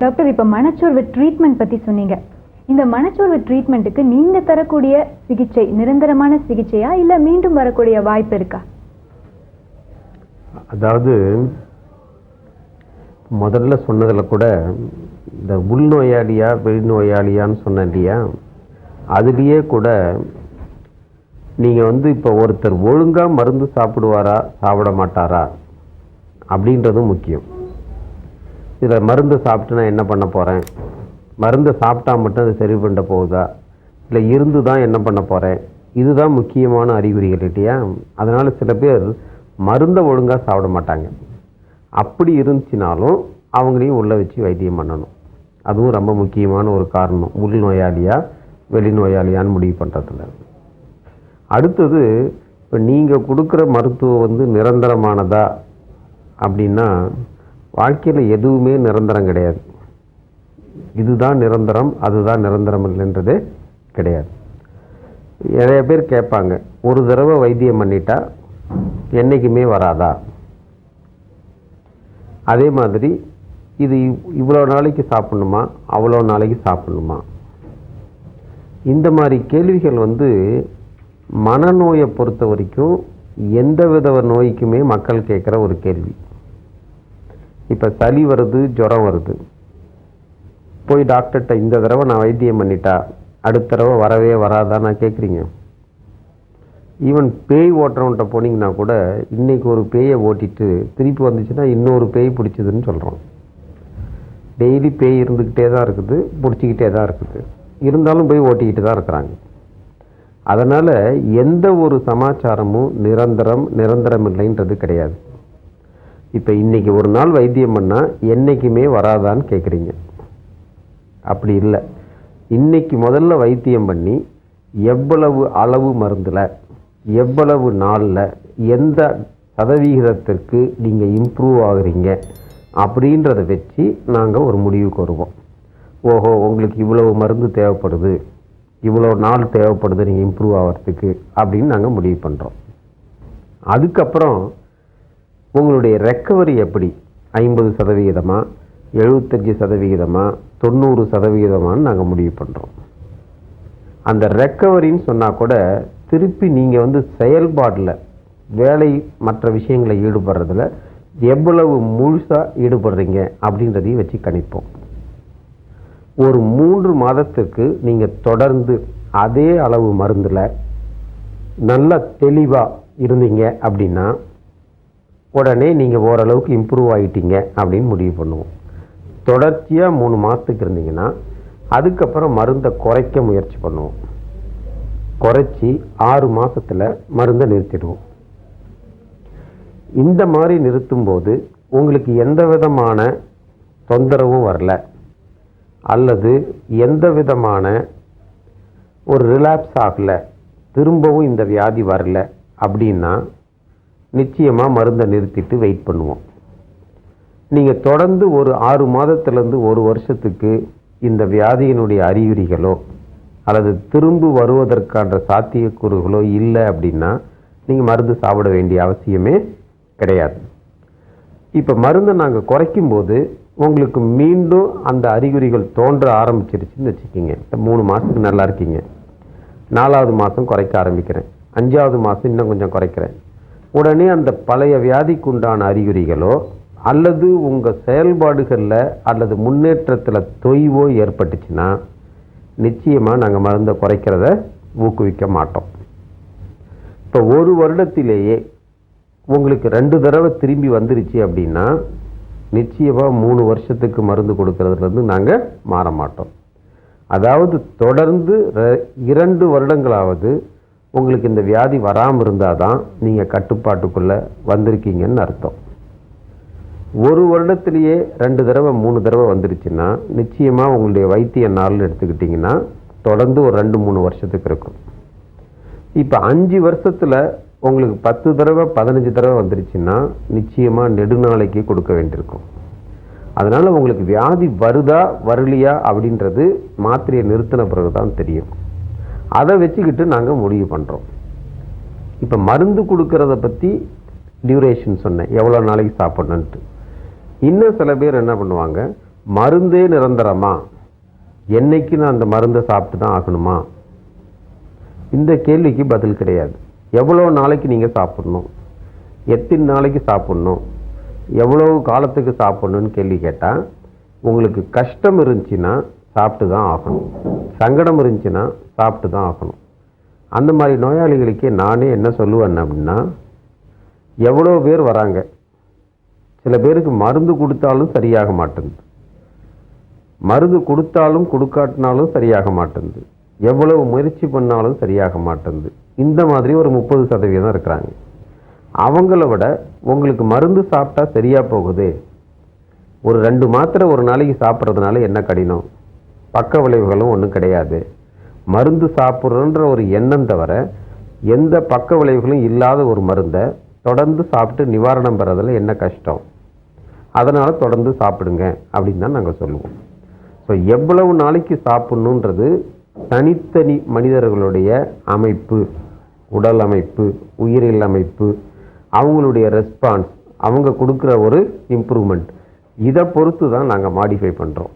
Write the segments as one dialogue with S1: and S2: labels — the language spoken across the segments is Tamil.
S1: டாக்டர் இப்போ மனச்சோர்வு ட்ரீட்மெண்ட் பற்றி சொன்னீங்க. இந்த மனச்சோர்வு ட்ரீட்மெண்ட்டுக்கு நீங்கள் தரக்கூடிய சிகிச்சை நிரந்தரமான சிகிச்சையா இல்லை மீண்டும் வரக்கூடிய வாய்ப்பு இருக்கா?
S2: அதாவது முதல்ல சொன்னதில் கூட இந்த உள்நோயாளியா வெளிநோயாளியான்னு சொன்னேன் இல்லையா? அதுலேயே கூட நீங்கள் வந்து இப்போ ஒருத்தர் ஒழுங்காக மருந்து சாப்பிடுவாரா சாப்பிட மாட்டாரா? அப்படின்றதும் முக்கியம். இதில் மருந்து சாப்பிட்டு நான் என்ன பண்ண போகிறேன் மருந்தை சாப்பிட்டா மட்டும் அது சரி பண்ண போகுதா? இல்லை இருந்து தான் என்ன பண்ண போகிறேன் இதுதான் முக்கியமான அறிகுறிகள் இல்லையா? அதனால் சில பேர் மருந்தை ஒழுங்காக சாப்பிட மாட்டாங்க. அப்படி இருந்துச்சுனாலும் அவங்களையும் உள்ளே வச்சு வைத்தியம் பண்ணணும். அதுவும் ரொம்ப முக்கியமான ஒரு காரணம். உள் நோயாளியா வெளிநோயாளியான்னு முடிவு பண்ணுறதுல அடுத்தது இப்போ நீங்கள் கொடுக்குற மருத்துவம் வந்து நிரந்தரமானதா? அப்படின்னா வாழ்க்கையில் எதுவுமே நிரந்தரம் கிடையாது. இதுதான் நிரந்தரம் அதுதான் நிரந்தரம் இல்லைன்றதே கிடையாது. நிறைய பேர் கேட்பாங்க ஒரு தடவை வைத்தியம் பண்ணிட்டா என்றைக்குமே வராதா? அதே மாதிரி இது இவ்- இவ்வளோ நாளைக்கு சாப்பிடணுமா? அவ்வளோ நாளைக்கு சாப்பிடணுமா? இந்த மாதிரி கேள்விகள் வந்து மனநோயை பொறுத்த வரைக்கும் எந்த வித நோய்க்குமே மக்கள் கேட்குற ஒரு கேள்வி. இப்போ சளி வருது ஜுரம் வருது. போய் டாக்டர்கிட்ட இந்த தடவை நான் வைத்தியம் பண்ணிட்டா அடுத்த தடவை வரவே வராதா நான் கேட்குறீங்க ஈவன் பேய் ஓட்டுறவன்ட்ட போனீங்கன்னா கூட இன்றைக்கி ஒரு பேயை ஓட்டிட்டு திருப்பி வந்துச்சுன்னா இன்னொரு பேய் பிடிச்சதுன்னு சொல்கிறோம் டெய்லி பேய் இருந்துக்கிட்டே தான் இருக்குது பிடிச்சிக்கிட்டே தான் இருக்குது. இருந்தாலும் போய் ஓட்டிக்கிட்டு தான் இருக்கிறாங்க. அதனால் எந்த ஒரு சமாச்சாரமும் நிரந்தரம் நிரந்தரம் இல்லைன்றது கிடையாது. இப்போ இன்றைக்கி ஒரு நாள் வைத்தியம் பண்ணால் என்றைக்குமே வராதான்னு கேட்குறீங்க அப்படி இல்லை. இன்றைக்கி முதல்ல வைத்தியம் பண்ணி எவ்வளவு அளவு மருந்தில் எவ்வளவு நாளில் எந்த சதவிகிதத்திற்கு நீங்கள் இம்ப்ரூவ் ஆகுறீங்க அப்படின்றத வச்சு நாங்கள் ஒரு முடிவுக்கு வருவோம். ஓஹோ உங்களுக்கு இவ்வளவு மருந்து தேவைப்படுது இவ்வளோ நாள் தேவைப்படுது நீங்கள் இம்ப்ரூவ் ஆகிறதுக்கு அப்படின்னு நாங்கள் முடிவு பண்ணுறோம் அதுக்கப்புறம் உங்களுடைய ரெக்கவரி எப்படி? ஐம்பது சதவிகிதமா? எழுபத்தஞ்சி சதவிகிதமா? தொண்ணூறு சதவிகிதமான்னு நாங்கள் முடிவு பண்ணுறோம் அந்த ரெக்கவரின்னு சொன்னால் கூட திருப்பி நீங்கள் வந்து செயல்பாட்டில் வேலை மற்ற விஷயங்களை ஈடுபடுறதுல எவ்வளவு முழுசாக ஈடுபடுறீங்க அப்படின்றதையும் வச்சு கணிப்போம். ஒரு மூன்று மாதத்துக்கு நீங்கள் தொடர்ந்து அதே அளவு மருந்தில் நல்ல தெளிவாக இருந்தீங்க அப்படின்னா உடனே நீங்கள் ஓரளவுக்கு இம்ப்ரூவ் ஆகிட்டீங்க அப்படின்னு முடிவு பண்ணுவோம். தொடர்ச்சியாக மூணு மாதத்துக்கு இருந்தீங்கன்னா அதுக்கப்புறம் மருந்தை குறைக்க முயற்சி பண்ணுவோம். குறைச்சி ஆறு மாதத்தில் மருந்தை நிறுத்திடுவோம். இந்த மாதிரி நிறுத்தும்போது உங்களுக்கு எந்த விதமான தொந்தரவும் வரல. அல்லது எந்த விதமான ஒரு ரிலாப்ஸ் ஆகல. திரும்பவும் இந்த வியாதி வரல. அப்படின்னா நிச்சயமாக மருந்தை நிறுத்திட்டு வெயிட் பண்ணுவோம். நீங்கள் தொடர்ந்து ஒரு ஆறு மாதத்துலேருந்து ஒரு வருஷத்துக்கு இந்த வியாதியினுடைய அறிகுறிகளோ அல்லது திரும்ப வருவதற்கான சாத்தியக்கூறுகளோ இல்லை அப்படின்னா நீங்கள் மருந்து சாப்பிட வேண்டிய அவசியமே கிடையாது. இப்போ மருந்தை நாங்கள் குறைக்கும்போது உங்களுக்கு மீண்டும் அந்த அறிகுறிகள் தோன்ற ஆரம்பிச்சிருச்சுன்னு வச்சுக்கிங்க. இப்போ மூணு மாதத்துக்கு நல்லா இருக்கீங்க. நாலாவது மாதம் குறைக்க ஆரம்பிக்கிறேன். அஞ்சாவது மாதம் இன்னும் கொஞ்சம் குறைக்கிறேன். உடனே அந்த பழைய வியாதிக்கு உண்டான அறிகுறிகளோ அல்லது உங்கள் செயல்பாடுகளில் அல்லது முன்னேற்றத்தில் தொய்வோ ஏற்பட்டுச்சுன்னா நிச்சயமாக நாங்கள் மருந்தை குறைக்கிறத ஊக்குவிக்க மாட்டோம். இப்போ ஒரு வருடத்திலேயே உங்களுக்கு ரெண்டு தடவை திரும்பி வந்துருச்சு அப்படின்னா நிச்சயமாக மூணு வருஷத்துக்கு மருந்து கொடுக்கறதுலேருந்து நாங்கள் மாற மாட்டோம். அதாவது தொடர்ந்து இரண்டு வருடங்களாவது உங்களுக்கு இந்த வியாதி வராமல் இருந்தால் தான் நீங்கள் கட்டுப்பாட்டுக்குள்ளே வந்திருக்கீங்கன்னு அர்த்தம். ஒரு வருடத்திலேயே ரெண்டு தடவை மூணு தடவை வந்துருச்சுன்னா நிச்சயமாக உங்களுடைய வைத்திய நாள் எடுத்துக்கிட்டிங்கன்னா தொடர்ந்து ஒரு ரெண்டு மூணு வருஷத்துக்கு இருக்கும். இப்போ அஞ்சு வருஷத்தில் உங்களுக்கு பத்து தடவை பதினஞ்சு தடவை வந்துருச்சுன்னா நிச்சயமாக நெடுநாளைக்கு கொடுக்க வேண்டியிருக்கும். அதனால் உங்களுக்கு வியாதி வருதா வரலையா அப்படின்றது மாத்திரையை நிறுத்தின பிறகு தான் தெரியும். அதை வச்சுக்கிட்டு நாங்கள் முடிவு பண்ணுறோம் இப்போ மருந்து கொடுக்கறத பற்றி டியூரேஷன் சொன்னேன். எவ்வளோ நாளைக்கு சாப்பிட்ணுன்ட்டு இன்னும் சில பேர் என்ன பண்ணுவாங்க? மருந்தே நிரந்தரமா? என்னைக்கு நான் அந்த மருந்தை சாப்பிட்டு தான் ஆகணுமா? இந்த கேள்விக்கு பதில் கிடையாது. எவ்வளோ நாளைக்கு நீங்கள் சாப்பிட்ணும்? எத்தனை நாளைக்கு சாப்பிட்ணும்? எவ்வளோ காலத்துக்கு சாப்பிட்ணுன்னு கேள்வி கேட்டால் உங்களுக்கு கஷ்டம் இருந்துச்சுன்னா சாப்பிட்டு தான் ஆகணும். சங்கடம் இருந்துச்சுன்னா சாப்பிட்டு தான் ஆகணும். அந்த மாதிரி நோயாளிகளுக்கே நானே என்ன சொல்லுவேன் அப்படின்னா எவ்வளோ பேர் வராங்க. சில பேருக்கு மருந்து கொடுத்தாலும் சரியாக மாட்டேங்குது. மருந்து கொடுத்தாலும் கொடுக்காட்டினாலும் சரியாக மாட்டேங்குது. எவ்வளவு முயற்சி பண்ணாலும் சரியாக மாட்டேங்குது. இந்த மாதிரி ஒரு முப்பது சதவீதம் இருக்கிறாங்க. அவங்கள விட உங்களுக்கு மருந்து சாப்பிட்டா சரியாக போகுது. ஒரு ரெண்டு மாத்திரை ஒரு நாளைக்கு சாப்பிட்றதுனால என்ன கடினம்? பக்க விளைவுகளும் ஒன்றும் கிடையாது. மருந்து சாப்பிட்றோன்ற ஒரு எண்ணம் தவிர எந்த பக்க விளைவுகளும் இல்லாத ஒரு மருந்தை தொடர்ந்து சாப்பிட்டு நிவாரணம் பெறதில் என்ன கஷ்டம்? அதனால் தொடர்ந்து சாப்பிடுங்க அப்படின்னு தான் நாங்கள் சொல்லுவோம். ஸோ எவ்வளவு நாளைக்கு சாப்பிட்ணுன்றது தனித்தனி மனிதர்களுடைய அமைப்பு உடல் அமைப்பு உயிரியல் அமைப்பு அவங்களுடைய ரெஸ்பான்ஸ் அவங்க கொடுக்குற ஒரு இம்ப்ரூவ்மெண்ட் இதை பொறுத்து தான் நாங்கள் மாடிஃபை பண்ணுறோம்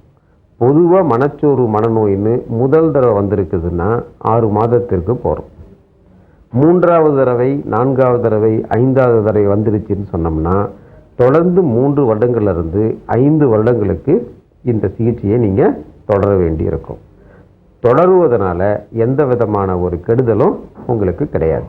S2: பொதுவாக மனச்சோர்வு மனநோயின்னு முதல் தடவை வந்திருக்குதுன்னா ஆறு மாதத்திற்கு போகிறோம் மூன்றாவது தடவை நான்காவது தடவை ஐந்தாவது தடவை வந்துருச்சுன்னு சொன்னோம்னா தொடர்ந்து மூன்று வருடங்கள்லேருந்து ஐந்து வருடங்களுக்கு இந்த சிகிச்சையை நீங்கள் தொடர வேண்டியிருக்கும். தொடருவதனால எந்த விதமான ஒரு கெடுதலும் உங்களுக்கு கிடையாது.